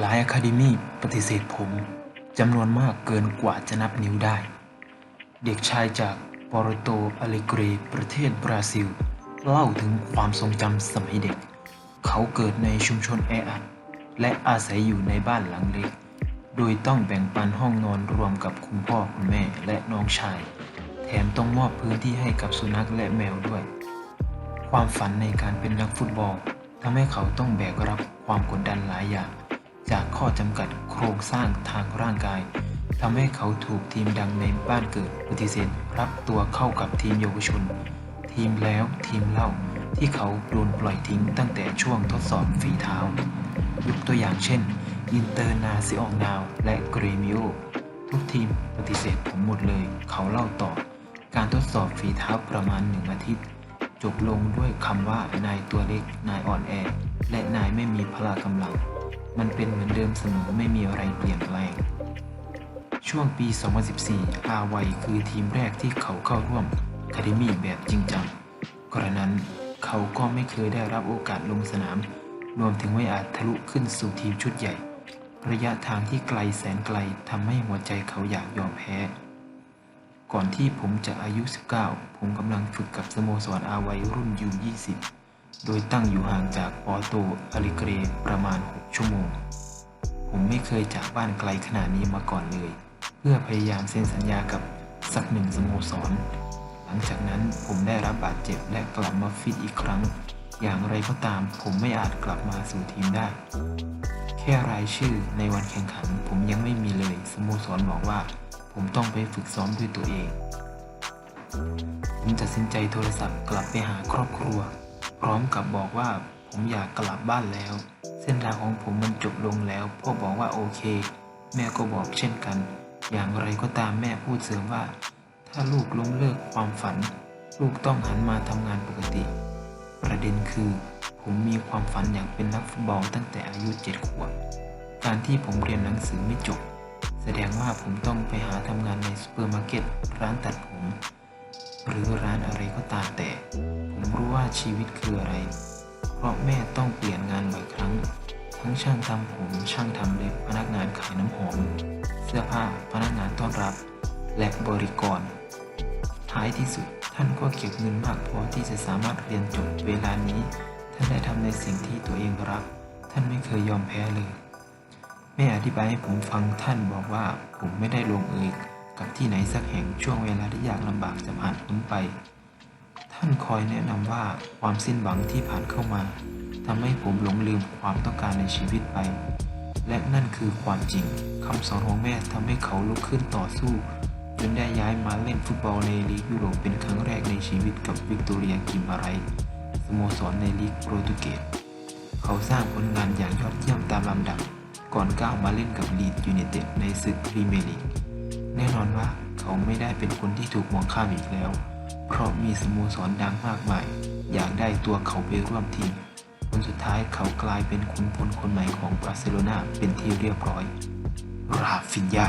หลายอะคาเดมี่ปฏิเสธผมจำนวนมากเกินกว่าจะนับนิ้วได้ เด็กชายจากปอร์โตอเลเกรประเทศบราซิล เล่าถึงความทรงจำสมัยเด็ก เขาเกิดในชุมชนแออัดและอาศัยอยู่ในบ้านหลังเล็ก โดยต้องแบ่งปันห้องนอนรวมกับคุณพ่อคุณแม่และน้องชาย แถมต้องมอบพื้นที่ให้กับสุนัขและแมวด้วย ความฝันในการเป็นนักฟุตบอลทำให้เขาต้องแบกรับความกดดันหลายอย่าง จากข้อจำกัดโครงสร้างทางร่างกายทำให้เขาถูกทีมดังในบ้านเกิดปฏิเสธรับตัวเข้ากับทีมเยาวชน ทีมแล้วทีมเล่าที่เขาโดนปล่อยทิ้งตั้งแต่ช่วงทดสอบฝีเท้ายกตัวอย่างเช่น อินเตอร์นาซิอองนาวและเกรมิโอทุกทีมปฏิเสธผมหมดเลย เขาเล่าต่อ การทดสอบฝีเท้าประมาณหนึ่งอาทิตย์ จบลงด้วยคำว่านายตัวเล็กนายอ่อนแอ และนายไม่มีพละกำลัง มันเป็นเหมือนเดิมเสมอไม่มีอะไรเปลี่ยนแปลง ช่วงปี 2014 อาไวคือทีมแรกที่เขาเข้าร่วมคาเดมี่แบบจริงจังกระนั้นเขาก็ไม่เคยได้รับโอกาสลงสนาม รวมถึงไม่อาจทะลุขึ้นสู่ทีมชุดใหญ่ ระยะทางที่ไกลแสนไกลทำให้หัวใจเขาอยากยอมแพ้ ก่อนที่ผมจะอายุ 19 ผมกำลังฝึกกับสโมสรอาไวรุ่นยู20 โดยตั้งอยู่ห่างจากปอโตอาลิเกรประมาณ 6 ชั่วโมง ผมไม่เคยจากบ้านไกลขนาดนี้มาก่อนเลย เพื่อพยายามเซ็นสัญญากับสักหนึ่งสโมสร หลังจากนั้นผมได้รับบาดเจ็บและกลับมาฟิตอีกครั้ง อย่างไรก็ตามผมไม่อาจกลับมาสู่ทีมได้ แค่รายชื่อในวันแข่งขัน ผมยังไม่มีเลยสโมสรบอกว่า ผมต้องไปฝึกซ้อมด้วยตัวเองผมตัดสินใจโทรศัพท์กลับไปหาครอบครัว พร้อมกับบอกว่าผมอยากกลับบ้านแล้ว เส้นทางของผมมันจบลงแล้ว พ่อบอกว่าโอเค แม่ก็บอกเช่นกัน อย่างไรก็ตามแม่พูดเสริมว่า ถ้าลูกล้มเลิกความฝัน ลูกต้องหันมาทำงานปกติ ประเด็นคือ ผมมีความฝันอยากเป็นนักฟุตบอลตั้งแต่อายุเจ็ดขวบการที่ผมเรียนหนังสือไม่จบ แสดงว่าผมต้องไปหาทำงานในซูเปอร์มาร์เก็ตร้านตัดผม หรือร้านอะไรก็ตามแต่ ผมรู้ว่าชีวิตคืออะไร เพราะแม่ต้องเปลี่ยนงานบ่อยครั้ง ทั้งช่างทำผมช่างทำเล็บพนักงานขายน้ำหอม เสื้อผ้าพนักงานต้อนรับ และบริกร ท้ายที่สุดท่านก็เก็บเงินมากพอที่จะสามารถเรียนจบเวลานี้ ท่านได้ทำในสิ่งที่ตัวเองรัก ท่านไม่เคยยอมแพ้เลย แม่อธิบายให้ผมฟังท่านบอกว่าผมไม่ได้ลงเอย กับที่ไหนสักแห่งช่วงเวลาที่ยากลำบากจะผ่านพ้นไป ท่านคอยแนะนำว่าความสิ้นหวังที่ผ่านเข้ามาทำให้ผมหลงลืมความต้องการในชีวิตไป และนั่นคือความจริงคำสอนของแม่ทำให้เขาลุกขึ้นต่อสู้จนได้ย้ายมาเล่นฟุตบอลในลีกยุโรปเป็นครั้งแรกในชีวิตกับวิกตอเรียกิมอะไรสโมสรในลีกโปรตุเกส เขาสร้างผลงานอย่างยอดเยี่ยมตามลำดับ ก่อนก้าวมาเล่นกับลีดยูไนเต็ดในศึกพรีเมียร์ลีก แน่นอนว่าเขาไม่ได้เป็นคนที่ถูกมองข้ามอีกแล้ว เพราะมีสโมสรดังมากมาย อยากได้ตัวเขาไปร่วมทีมผลสุดท้ายเขากลายเป็นขุนพลคนใหม่ของบาร์เซโลนาเป็นที่เรียบร้อย ราฟินยา